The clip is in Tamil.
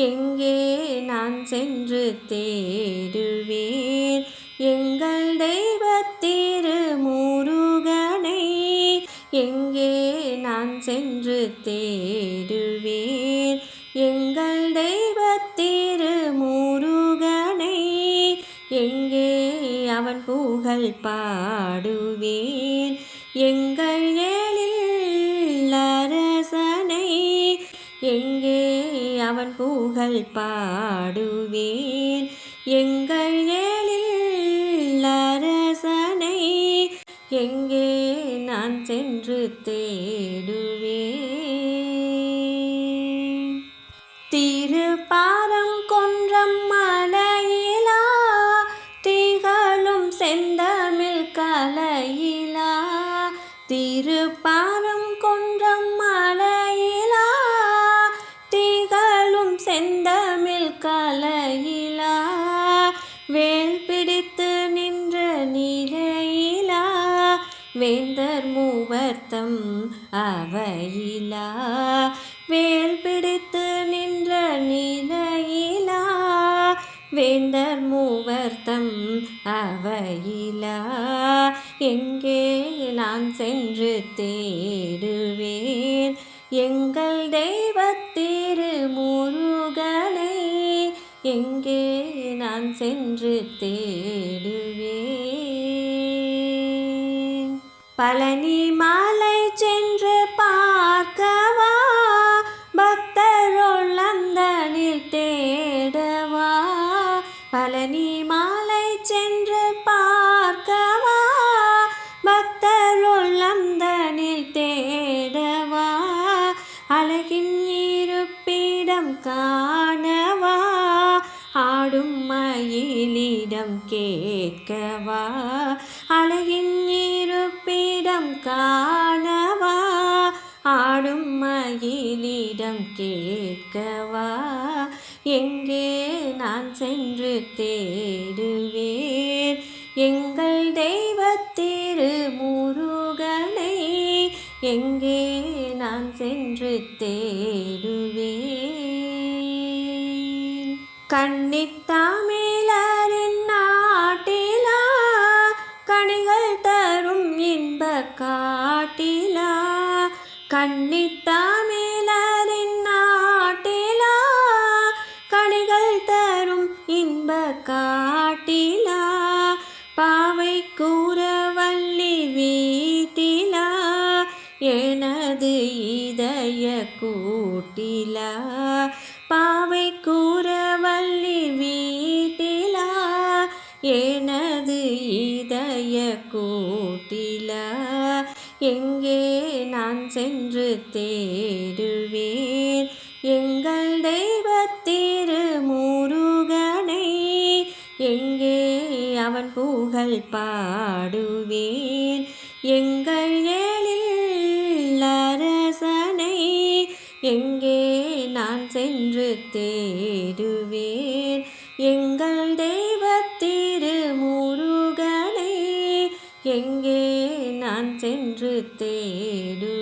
எங்கே நான் சென்று தேடுவேன்? எங்கள் தெய்வத்திரு முருகனை எங்கே நான் சென்று தேடுவேன்? எங்கள் தெய்வத்திரு முருகனை எங்கே அவன் புகழ் பாடுவேன்? எங்கள் அவன் புகழ் பாடுவேன். எங்கள் ஏழில் அரசனை எங்கே நான் சென்று தேடுவேன். திருப்பாரம் கொன்றம் மலையிலா திகழும் செந்தமிழ் கலையிலா. திருப்பாரம் கொன்றம் செந்தமிழ் கலையிலா வேல் பிடித்து நின்ற நிலையிலா வேந்தர் மூவர்த்தம் அவையிலா வேல் பிடித்து நின்ற நிலையிலா வேந்தர் மூவர்த்தம் அவையிலா. எங்கே நான் சென்று தேடுவேன் எங்கள் தெய்வத்தை எங்கே நான் சென்று தேடுவேன்? பழனி மாலை சென்று பார்க்கவா? பக்தருள் அந்தனில் தேடவா? பழனி மாலை சென்று பார்க்கவா? பக்தருள் அந்தனில் தேடவா? அழகின் இருப்பிடம் கா பாடும் மயிலிடம் கேட்கவா? அழகின் இருப்பிடம் காணவா? ஆடும் மயிலிடம் கேட்கவா? எங்கே நான் சென்று தேடுவேன்? எங்கள் தெய்வத்திரு முருகனை எங்கே நான் சென்று தேடுவேன்? கன்னித்தாமிழரின் நாட்டிலா கனிகள் தரும் இன்ப காட்டிலா? கன்னித்தாமிழரின் இதய கூட்டிலா பாவை கூறவல்லி வீட்டிலா எனது இதய கூட்டிலா எங்கே நான் சென்று தேடுவேன்? எங்கள் தெய்வத்திரு முருகனை எங்கே அவன் புகழ் பாடுவேன்? எங்கள் ஏழில் எங்கே நான் சென்று தேடுவேன்? எங்கள் தெய்வத்திரு முருகனே எங்கே நான் சென்று தேடுவேன்